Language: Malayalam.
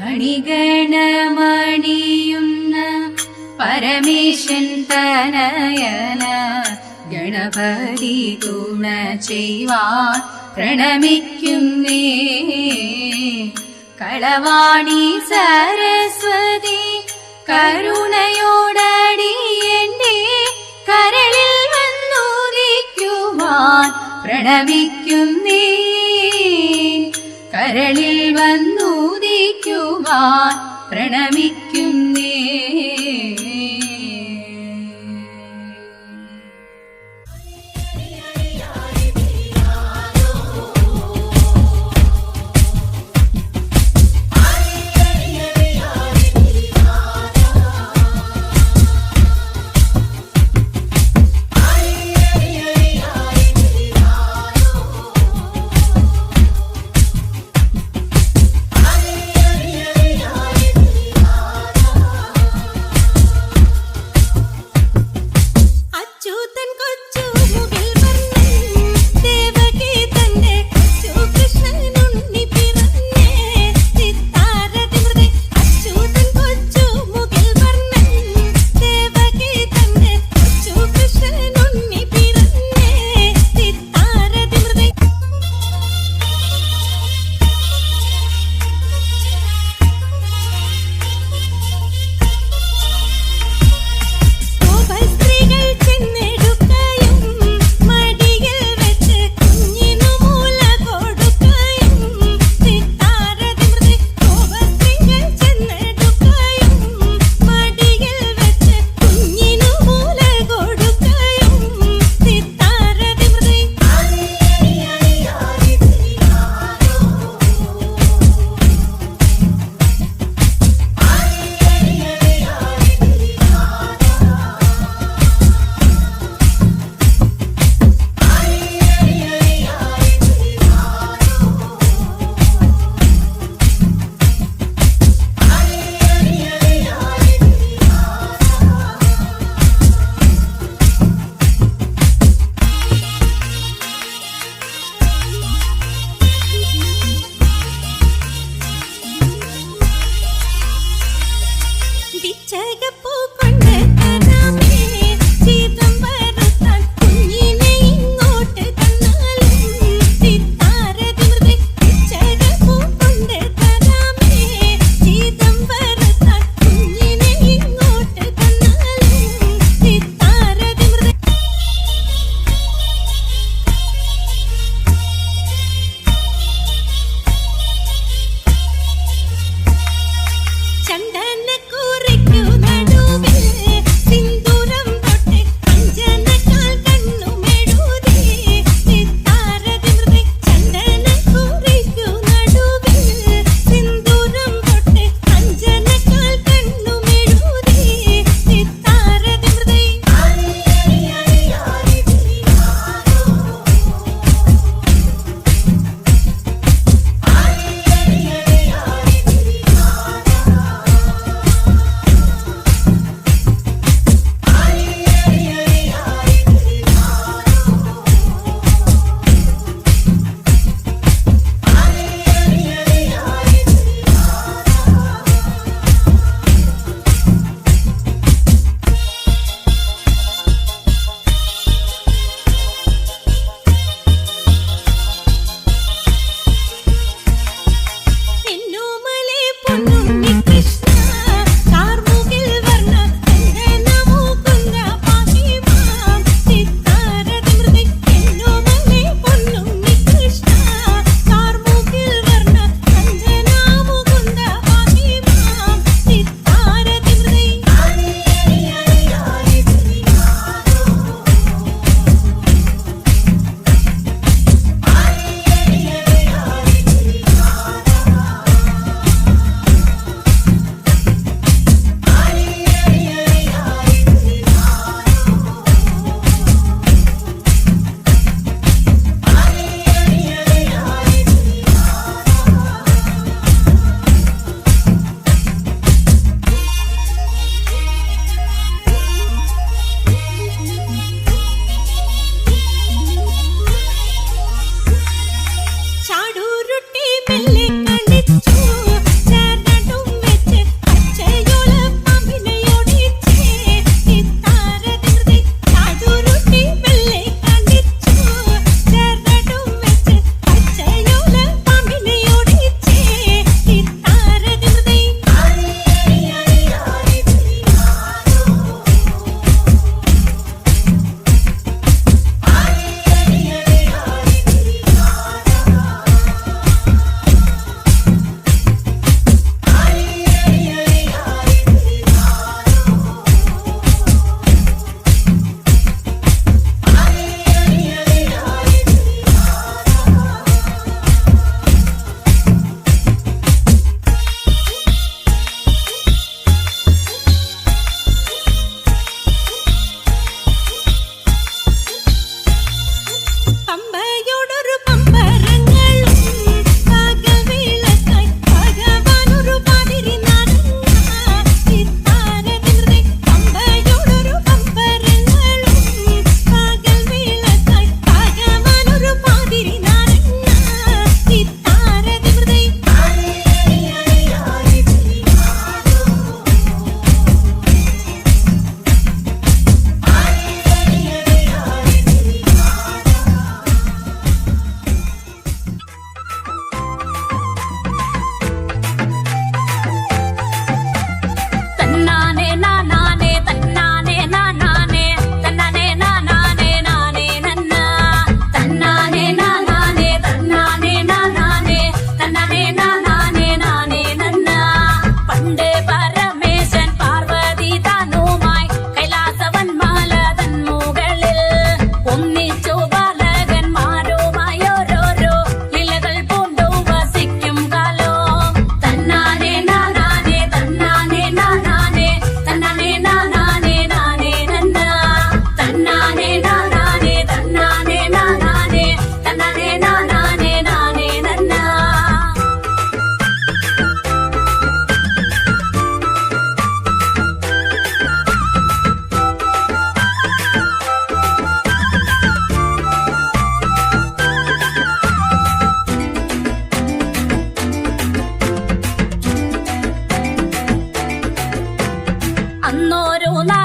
മണിഗണമണിയുന്ന പരമേശൻ തനയന ഗണപതി ഗുണ ചെയ്വാൻ പ്രണമിക്കുന്നേ. കളവാണി സരസ്വതി കരുണയോടടി എന്റെ കരളിൽ വന്നുദിക്കുവാൻ പ്രണമിക്കുന്നേ. കരളിൽ വന്നു പ്രണമിക്കുവാൻ പ്രണമിക്കൂ അന്നോരോ നാ